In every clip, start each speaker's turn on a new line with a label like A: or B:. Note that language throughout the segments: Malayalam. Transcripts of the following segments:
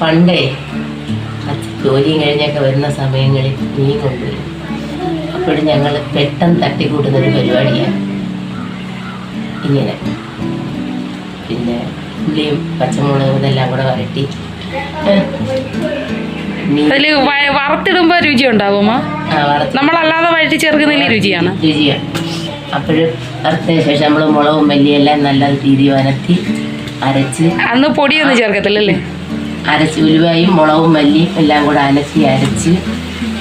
A: പണ്ടേ ജോലി ജോലിയും കഴിഞ്ഞൊക്കെ വരുന്ന സമയങ്ങളിൽ മീൻ കൊണ്ടുവരും. അപ്പോഴും ഞങ്ങൾ പെട്ടെന്ന് തട്ടിക്കൂട്ടുന്നൊരു പരിപാടിയാണ്. ഇങ്ങനെ. പിന്നെ ഉള്ളിയും പച്ചമുളകും ഇതെല്ലാം കൂടെ വരട്ടി.
B: വറുത്തിടുമ്പോൾ രുചി ഉണ്ടാവുമോ നമ്മളല്ലാതെ വഴറ്റി ചേർക്കുന്നതിൽ രുചിയാണ്.
A: രുചിയാണ്. അപ്പോഴും വറുത്തതിന് ശേഷം നമ്മൾ മുളകും മല്ലിയെല്ലാം നല്ല രീതിയിൽ വരത്തി അരച്ച്
B: അന്ന് പൊടിയൊന്നും ചേർക്കത്തില്ലല്ലേ?
A: അരച്ച് ഉലുവയും മുളകും മല്ലിയും എല്ലാം കൂടെ അലച്ചി അരച്ച്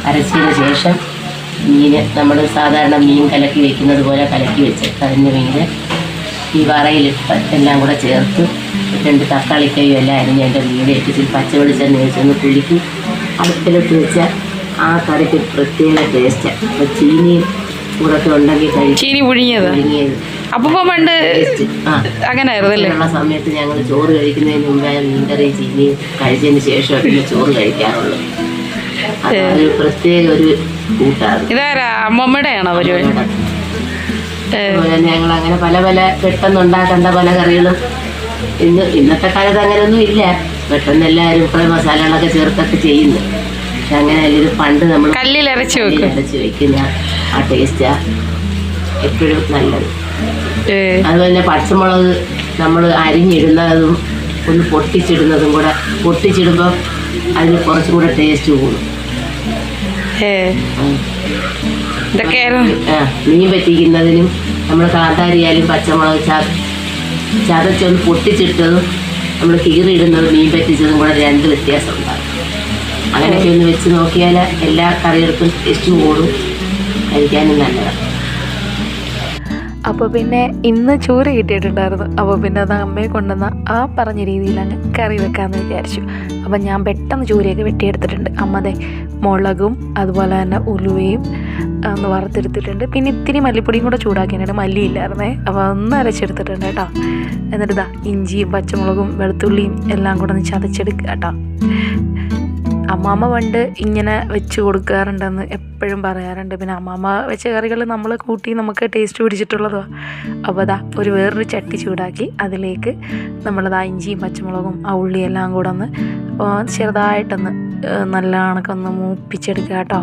A: അരച്ചതിന് ശേഷം മീന് നമ്മൾ സാധാരണ മീൻ കലക്കി വെക്കുന്നത് പോലെ കലക്കി വെച്ച് അതിന്റെ മീന് ഈ വറയിലിട്ട് എല്ലാം കൂടെ ചേർത്ത് രണ്ട് തക്കാളിക്കൈയും എല്ലാം അരിഞ്ഞ് എന്റെ മീനെ ഇട്ടിച്ച് പച്ച വെളിച്ചെണ്ണ വെച്ചൊന്ന് കുലുക്കി അടുപ്പിലിട്ട് വെച്ചാൽ ആ കറിക്ക് പ്രത്യേക ടേസ്റ്റ് അപ്പോൾ ചീനിയും കൂടെ ഉണ്ടെങ്കിൽ കഴിക്കും
B: ചീനി പുഴുങ്ങിയത്?
A: പുഴുങ്ങിയത്.
B: അപ്പൊ പണ്ട്
A: ടേസ്റ്റ് ആ.
B: അങ്ങനെ ആയിരുന്നല്ലേ
A: ഉള്ള സമയത്ത് ഞങ്ങൾ ചോറ് കഴിക്കുന്നതിന് മുമ്പേ മീൻകറി ചീനി കഴിച്ചതിന് ശേഷം പിന്നെ ചോറ് കഴിക്കാറുള്ളൂ. അതൊരു പ്രത്യേക ഒരു കൂട്ടാണ്
B: ഇതാരാ? അമ്മമ്മയുടെ. ആണോ പരിപാടി
A: ഞങ്ങൾ അങ്ങനെ പല പല പെട്ടെന്ന് ഉണ്ടാക്കേണ്ട പല കറികളും ഇന്ന് ഇന്നത്തെ കാലത്ത് അങ്ങനെയൊന്നും ഇല്ല. പെട്ടെന്ന് എല്ലാവരും കുറേ മസാലകളൊക്കെ ചേർത്തൊക്കെ ചെയ്യുന്നു. പക്ഷെ അങ്ങനെ ഇത് പണ്ട് നമ്മൾ
B: കല്ലിൽ അരച്ച് വെക്കും.
A: അരച്ച് വെക്കുന്ന ആ ടേസ്റ്റാ എപ്പോഴും നല്ലത്. അതുപോലെ പച്ചമുളക് നമ്മൾ അരിഞ്ഞിടുന്നതും ഒന്ന് പൊട്ടിച്ചിടുന്നതും കൂടെ പൊട്ടിച്ചിടുമ്പോൾ അതിന് കുറച്ചും കൂടെ ടേസ്റ്റ് കൂടും. മീൻ പറ്റിക്കുന്നതിനും നമ്മൾ കാന്താരിയാലും പച്ചമുളക് ചാ ചതച്ചൊന്ന് പൊട്ടിച്ചിട്ടതും നമ്മൾ കീറിയിടുന്നതും മീൻ പറ്റിച്ചതും കൂടെ രണ്ട് വ്യത്യാസം ഉണ്ടാകും അങ്ങനെയൊക്കെ ഒന്ന് വെച്ച് നോക്കിയാൽ എല്ലാ കറികൾക്കും ടേസ്റ്റ് കൂടും. കഴിക്കാനും നല്ലതാണ്.
C: അപ്പോൾ പിന്നെ ഇന്ന് ചോറ് കിട്ടിയിട്ടുണ്ടായിരുന്നു. അപ്പോൾ പിന്നെ അത് അമ്മയെ കൊണ്ടുവന്ന ആ പറഞ്ഞ അങ്ങ് കറി വെക്കാമെന്ന് വിചാരിച്ചു. അപ്പം ഞാൻ പെട്ടെന്ന് ചൂരയൊക്കെ വെട്ടിയെടുത്തിട്ടുണ്ട്. അമ്മതെ മുളകും അതുപോലെ തന്നെ ഉലുവയും ഒന്ന് വറുത്തെടുത്തിട്ടുണ്ട്. പിന്നെ ഇത്തിരി മല്ലിപ്പൊടിയും കൂടെ ചൂടാക്കിയിട്ടുണ്ട്. മല്ലിയില്ലായിരുന്നേ അപ്പോൾ ഒന്ന് അരച്ചെടുത്തിട്ടുണ്ട് കേട്ടോ. എന്നിട്ട് ഇതാ ഇഞ്ചിയും പച്ചമുളകും വെളുത്തുള്ളിയും എല്ലാം കൂടെ ഒന്ന് ചതച്ചെടുക്കുക കേട്ടോ. അമ്മാമ്മ പണ്ട് ഇങ്ങനെ വെച്ച് കൊടുക്കാറുണ്ടെന്ന് എപ്പോഴും പറയാറുണ്ട്. പിന്നെ അമ്മാമ്മ വെച്ച കറികൾ നമ്മൾ കൂട്ടി നമുക്ക് ടേസ്റ്റ് പിടിച്ചിട്ടുള്ളതോ. അപ്പോൾ അതാ ഒരു വേറൊരു ചട്ടി ചൂടാക്കി അതിലേക്ക് നമ്മളതാ ഇഞ്ചിയും പച്ചമുളകും ആ ഉള്ളിയെല്ലാം കൂടെ ഒന്ന് ചെറുതായിട്ടൊന്ന് നല്ല കണക്കൊന്ന് മൂപ്പിച്ചെടുക്കുക കേട്ടോ.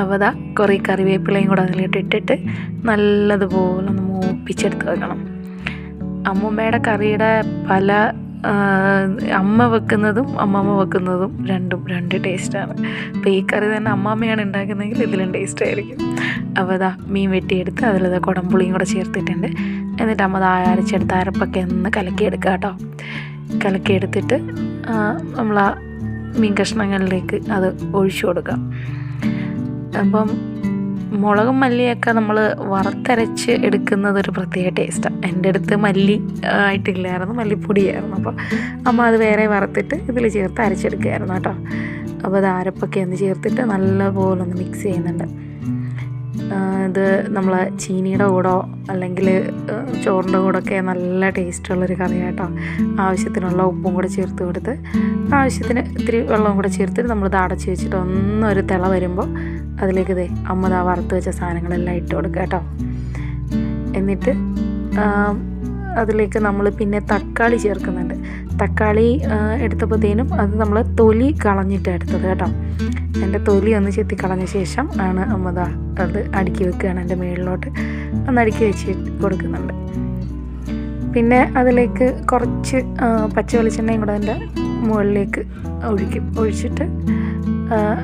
C: അപ്പോൾ അതാ കുറേ കറിവേപ്പിലയും കൂടെ അതിലോട്ട് ഇട്ടിട്ട് നല്ലതുപോലെ ഒന്ന് മൂപ്പിച്ചെടുത്ത് വെക്കണം. അമ്മൂമ്മയുടെ കറിയുടെ പല അമ്മ വെക്കുന്നതും അമ്മമ്മ വെക്കുന്നതും രണ്ടും രണ്ട് ടേസ്റ്റാണ് അപ്പോൾ ഈ കറി തന്നെ അമ്മാമ്മയാണ് ഉണ്ടാക്കുന്നതെങ്കിൽ ഇതിലും ടേസ്റ്റ് ആയിരിക്കും. അപ്പോൾ അതാ മീൻ വെട്ടിയെടുത്ത് അതിലത് കുടംപുളിയും കൂടെ ചേർത്തിട്ടുണ്ട്. എന്നിട്ട് അമ്മ അത് അരച്ചെടുത്ത് അരപ്പൊക്കെ ഒന്ന് കലക്കിയെടുക്കുക കേട്ടോ കലക്കിയെടുത്തിട്ട് നമ്മൾ ആ മീൻ കഷ്ണങ്ങളിലേക്ക് അത് ഒഴിച്ചു കൊടുക്കാം. അപ്പം മുളകും മല്ലിയൊക്കെ നമ്മൾ വറുത്തരച്ച് എടുക്കുന്നത് ഒരു പ്രത്യേക ടേസ്റ്റാണ് എന്റെ അടുത്ത് മല്ലി ആയിട്ടില്ലായിരുന്നു മല്ലിപ്പൊടിയായിരുന്നു. അപ്പോൾ അമ്മ അത് വേറെ വറുത്തിട്ട് ഇതിൽ ചേർത്ത് അരച്ചെടുക്കുകയായിരുന്നു കേട്ടോ. അപ്പോൾ അത് അരപ്പൊക്കെ ഒന്ന് ചേർത്തിട്ട് നല്ലപോലെ ഒന്ന് മിക്സ് ചെയ്യുന്നുണ്ട്. ഇത് നമ്മൾ ചീനിയുടെ കൂടോ അല്ലെങ്കിൽ ചോറിന്റെ കൂടെയൊക്കെ നല്ല ടേസ്റ്റുള്ളൊരു കറിയാട്ടോ ആവശ്യത്തിനുള്ള ഉപ്പും കൂടെ ചേർത്ത് കൊടുത്ത് ആവശ്യത്തിന് ഇത്തിരി വെള്ളവും കൂടെ ചേർത്തിട്ട് നമ്മളിത് അടച്ച് വെച്ചിട്ട് ഒന്നൊരു തിള വരുമ്പോൾ അതിലേക്ക് ദേ അമ്മ ദാ വറുത്ത് വെച്ച സാധനങ്ങളെല്ലാം ഇട്ട് കൊടുക്കുക കേട്ടോ. എന്നിട്ട് അതിലേക്ക് നമ്മൾ പിന്നെ തക്കാളി ചേർക്കുന്നുണ്ട്. തക്കാളി എടുത്തപ്പോഴത്തേനും അത് നമ്മൾ തൊലി കളഞ്ഞിട്ടാണ് എടുത്തത് കേട്ടോ. എന്റെ തൊലി ഒന്ന് ചെത്തി കളഞ്ഞ ശേഷം ആണ് അമ്മ ദാ അത് അടുക്കി വെക്കുകയാണ് എന്റെ മുകളിലോട്ട് ഒന്ന് അടുക്കി വെച്ച് കൊടുക്കുന്നുണ്ട്. പിന്നെ അതിലേക്ക് കുറച്ച് പച്ച വെളിച്ചെണ്ണയും കൂടെ അതിന്റെ മുകളിലേക്ക് ഒഴിക്കും. ഒഴിച്ചിട്ട്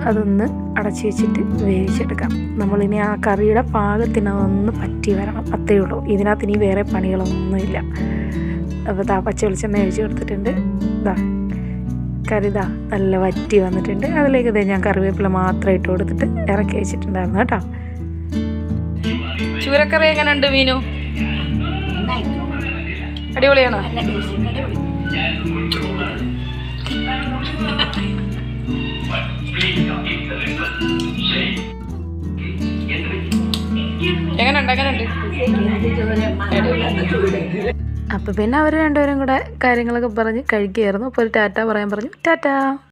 C: അതൊന്ന് അടച്ചു വെച്ചിട്ട് വേവിച്ചെടുക്കാം. നമ്മളിനി ആ കറിയുടെ പാകത്തിന് അതൊന്ന് പറ്റി വരണം. അത്രേ ഉള്ളൂ. ഇതിനകത്ത് ഇനി വേറെ പണികളൊന്നുമില്ല. അപ്പോൾ ദാ പച്ച വെളിച്ചെണ്ണ ഒഴിച്ച് കൊടുത്തിട്ടുണ്ട്. ഇതാ കറി ഇതാ നല്ല വറ്റി വന്നിട്ടുണ്ട്. അതിലേക്ക് ദേ ഞാൻ കറിവേപ്പില മാത്രം ഇട്ട് കൊടുത്തിട്ട് ഇറക്കി വെച്ചിട്ടുണ്ടായിരുന്നു കേട്ടോ.
B: ചൂരക്കറി എങ്ങനെയുണ്ട് മീനു? അടിപൊളിയാണോ?
C: അപ്പോൾ പിന്നെ അവർ രണ്ടുപേരും കൂടെ കാര്യങ്ങളൊക്കെ പറഞ്ഞ് കഴിക്കുകയായിരുന്നു. അപ്പോൾ ഒരു ടാറ്റ പറയാൻ പറഞ്ഞു. ടാറ്റ.